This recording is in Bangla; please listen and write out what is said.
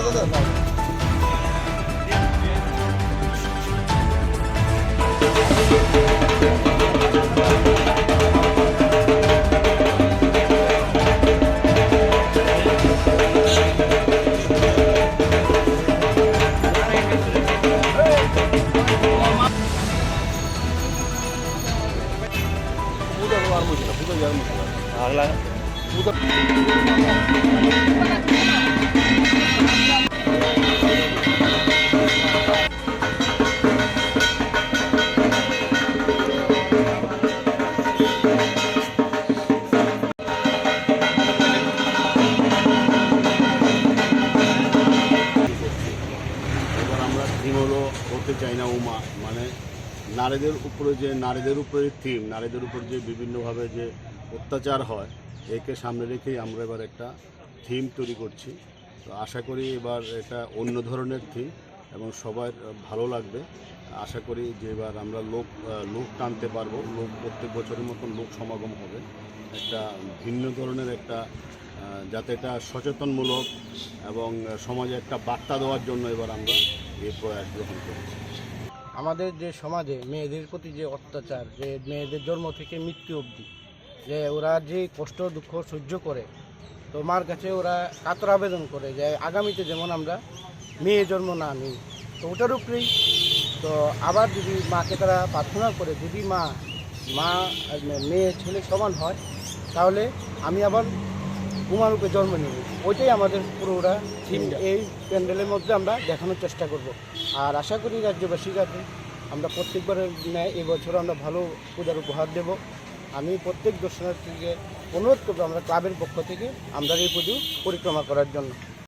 가가가가 Bu da yarmış. Bu da yarmış. Ağlar. Bu da... theme হলো করতে চাই না উমা মানে নারীদের উপরে যে, নারীদের উপরে থিম, নারীদের উপর যে বিভিন্নভাবে যে অত্যাচার হয়, একে সামনে রেখেই আমরা এবার একটা থিম তৈরি করছি। তো আশা করি এবার এটা অন্য ধরনের থিম এবং সবার ভালো লাগবে। আশা করি যে এবার আমরা লোক লোক টানতে পারব, লোক প্রত্যেক বছরের মতন লোক সমাগম হবে। একটা ভিন্ন ধরনের একটা যাতে এটা সচেতনমূলক এবং সমাজে একটা বার্তা দেওয়ার জন্য এবার আমরা আমাদের যে সমাজে মেয়েদের প্রতি যে অত্যাচার, যে মেয়েদের জন্ম থেকে মৃত্যু অবধি, যে ওরা যে কষ্ট, দুঃখ সহ্য করে, তো মার কাছে ওরা কাতর আবেদন করে যে আগামীতে যেমন আমরা মেয়ে জন্ম না নিই, তো ওটার উপরেই। তো আবার যদি মাকে তারা প্রার্থনা করে, যদি মা মা, মেয়ে, ছেলে সমান হয়, তাহলে আমি আবার উমারূপে জন্ম নেব ওইটাই আমাদের পুরোটা থিম এই প্যান্ডেলের মধ্যে আমরা দেখানোর চেষ্টা করব। আর আশা করি রাজ্যবাসীর কাছে আমরা প্রত্যেকবারের ন্যায় এবছর আমরা ভালো পূজার উপহার দেব। আমি প্রত্যেক দর্শনার্থীকে অনুরোধ করব আমরা ক্লাবের পক্ষ থেকে আমরা এই পুজো পরিক্রমা করার জন্য।